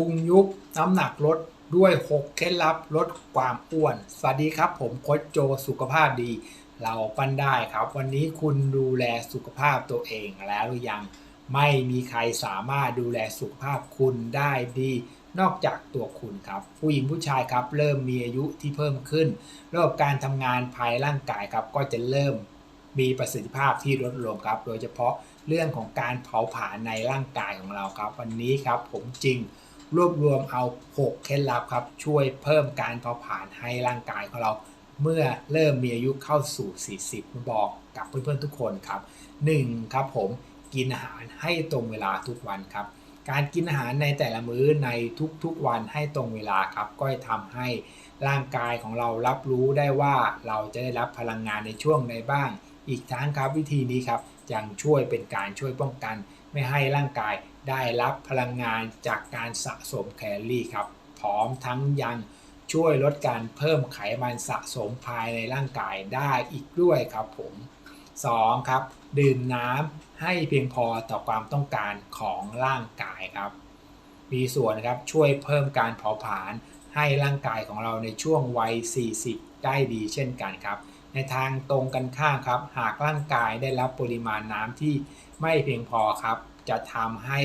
พุงยุบน้ำหนักลดด้วย 6 เคล็ดลับลดความอ้วน สวัสดีครับ ผมโค้ชโจสุขภาพดี เราปั้นได้ครับ วันนี้คุณดูแลสุขภาพตัวเองแล้วหรือยังไม่มีใครสามารถดูแลสุขภาพคุณได้ดี นอกจากตัวคุณครับ ผู้หญิงผู้ชายครับ เริ่มมีอายุที่เพิ่มขึ้น ระบบการทำงานภายร่างกายครับ ก็จะเริ่มมีประสิทธิภาพที่ลดลงครับ โดยเฉพาะเรื่องของการเผาผลาญในร่างกายของเราครับ วันนี้ครับผมจริง รวบรวมเอา 6 เคล็ดลับครับ ช่วยเพิ่มการเผาผลาญให้ร่างกายของเรา เมื่อเริ่มมีอายุเข้าสู่ 40 บอกกับเพื่อนๆทุกคนครับ 1. ครับผมกินอาหารให้ตรงเวลาทุกวันครับ การกินอาหารในแต่ละมื้อในทุกๆวันให้ตรงเวลาครับ ก็จะทำให้ร่างกายของเรารับรู้ได้ว่าเราจะได้รับพลังงานในช่วงใดบ้าง อีกทั้งครับวิธีนี้ครับยังช่วยเป็นการช่วยป้องกัน ไม่ให้ร่างกาย ได้รับพลังงานจากการสะสมแคลอรี่ครับ พร้อมทั้งยังช่วยลดการเพิ่มไขมันสะสมภายในร่างกายได้อีกด้วยครับผม 2. ครับ ดื่มน้ำให้เพียงพอต่อความต้องการของร่างกายครับ มีส่วนนะครับช่วยเพิ่มการเผาผลาญให้ร่างกายของเราในช่วงวัย 40 ได้ดีเช่นกันครับ ในทางตรงกันข้ามครับ หากร่างกายได้รับปริมาณน้ำที่ไม่เพียงพอครับ จะทำให้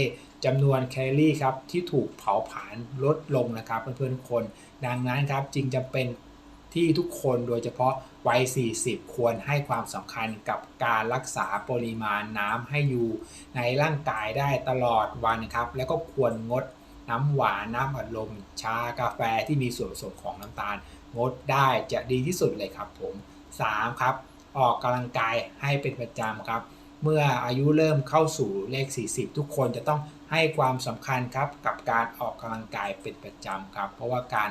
จำนวนแคลอรี่ครับที่ถูกเผาผลาญลดลงนะครับเพื่อนๆคน ดังนั้นครับจึงจำเป็นที่ทุกคนโดยเฉพาะวัย 40 ควรให้ความสำคัญกับการรักษาปริมาณน้ำให้อยู่ ในร่างกายได้ตลอดวันครับ แล้วก็ควรงดน้ำหวานน้ำอัดลม ชากาแฟที่มีส่วนผสมของน้ำตาล งดได้จะดีที่สุดเลยครับผม 3. ครับ ออกกำลังกายให้เป็นประจำครับ เมื่ออายุเริ่มเข้าสู่เลข 40 ทุกคนจะต้องให้ความสำคัญครับกับการออกกำลังกายเป็นประจำครับ เพราะว่าการ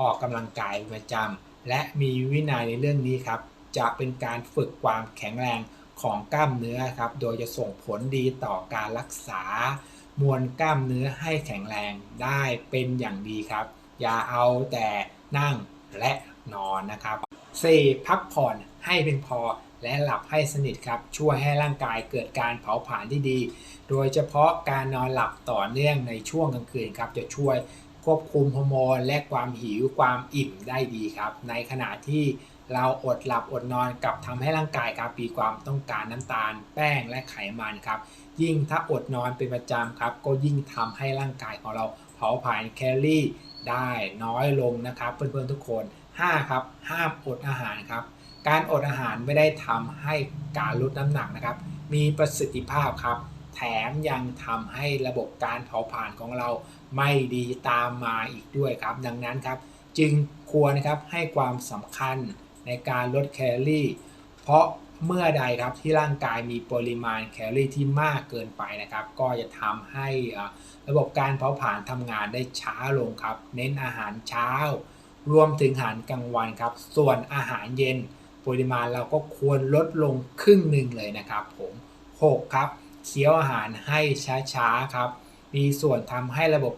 ออกกำลังกายเป็นประจำและมีวินัยในเรื่องนี้ครับ จะเป็นการฝึกความแข็งแรงของกล้ามเนื้อครับ โดยจะส่งผลดีต่อการรักษา มวลกล้ามเนื้อให้แข็งแรงได้เป็นอย่างดีครับ อย่าเอาแต่นั่งและนอนนะครับ 4. พักผ่อน ให้เพียงพอและหลับให้สนิทครับช่วยให้ร่างกายเกิดการเผาผลาญที่ดี โดยเฉพาะการนอนหลับต่อเนื่องในช่วงกลางคืนครับจะช่วยควบคุมฮอร์โมนและความหิวความอิ่มได้ดีครับ ในขณะที่เราอดหลับอดนอนกับทำให้ร่างกายครับมีความต้องการน้ำตาล แป้งและไขมันครับ ยิ่งถ้าอดนอนเป็นประจำครับ ก็ยิ่งทำให้ร่างกายของเราเผาผลาญแคลอรี่ได้น้อยลงนะครับ เพื่อนๆทุกคน 5. ครับ ห้ามอดอาหารครับ การอดอาหารไม่ได้ทำให้การลดน้ำหนักนะครับ มีประสิทธิภาพครับ แถมยังทำให้ระบบการเผาผลาญของเราไม่ดีตามมาอีกด้วยครับ ดังนั้นครับ จึงควรนะครับให้ความสำคัญในการลดแคลอรี่ เพราะเมื่อใดครับที่ร่างกายมีปริมาณแคลอรี่ที่มากเกินไปนะครับ ก็จะทำให้ระบบการเผาผลาญทำงานได้ช้าลงครับ เน้นอาหารเช้า รวมถึงอาหารกลางวันครับ ส่วนอาหารเย็น ปริมาณเราก็ควรลดลงครึ่งหนึ่งเลยนะครับผม 6. ครับเคี้ยวอาหารให้ช้าๆครับ มีส่วนทำให้ระบบ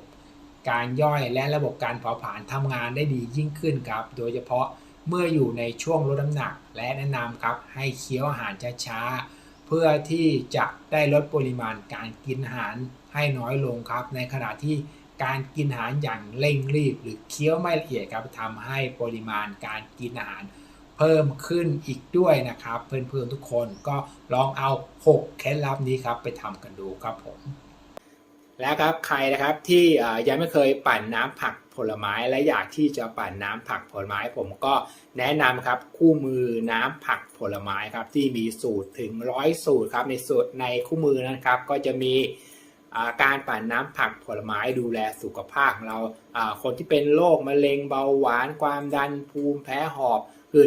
การย่อยและระบบการเผาผลาญทำงานได้ดียิ่งขึ้นครับ โดยเฉพาะเมื่ออยู่ในช่วงลดน้ำหนักและแนะนำครับ ให้เคี้ยวอาหารช้าๆ เพื่อที่จะได้ลดปริมาณการกินอาหารให้น้อยลงครับ ในขณะที่การกินอาหารอย่างเร่งรีบ หรือเคี้ยวไม่ละเอียดครับทำให้ปริมาณการกินอาหาร พิ่มขึ้นอีกด้วยนะครับ เพื่อนๆทุกคนก็ลองเอา 6 เคล็ดลับนี้ครับไปทำกันดูครับผม แล้วครับใครนะครับที่ยังไม่เคยปั่นน้ำผักผลไม้และอยากที่จะปั่นน้ำผักผลไม้ ผมก็แนะนำครับคู่มือน้ำผักผลไม้ครับที่มีสูตรถึงร้อยสูตรครับในสูตรในคู่มือนะครับ ก็จะมีการปั่นน้ำผักผลไม้ดูแลสุขภาพของเราอ่าคนที่เป็นโรคมะเร็งเบาหวานความดันภูมิแพ้หอบคือ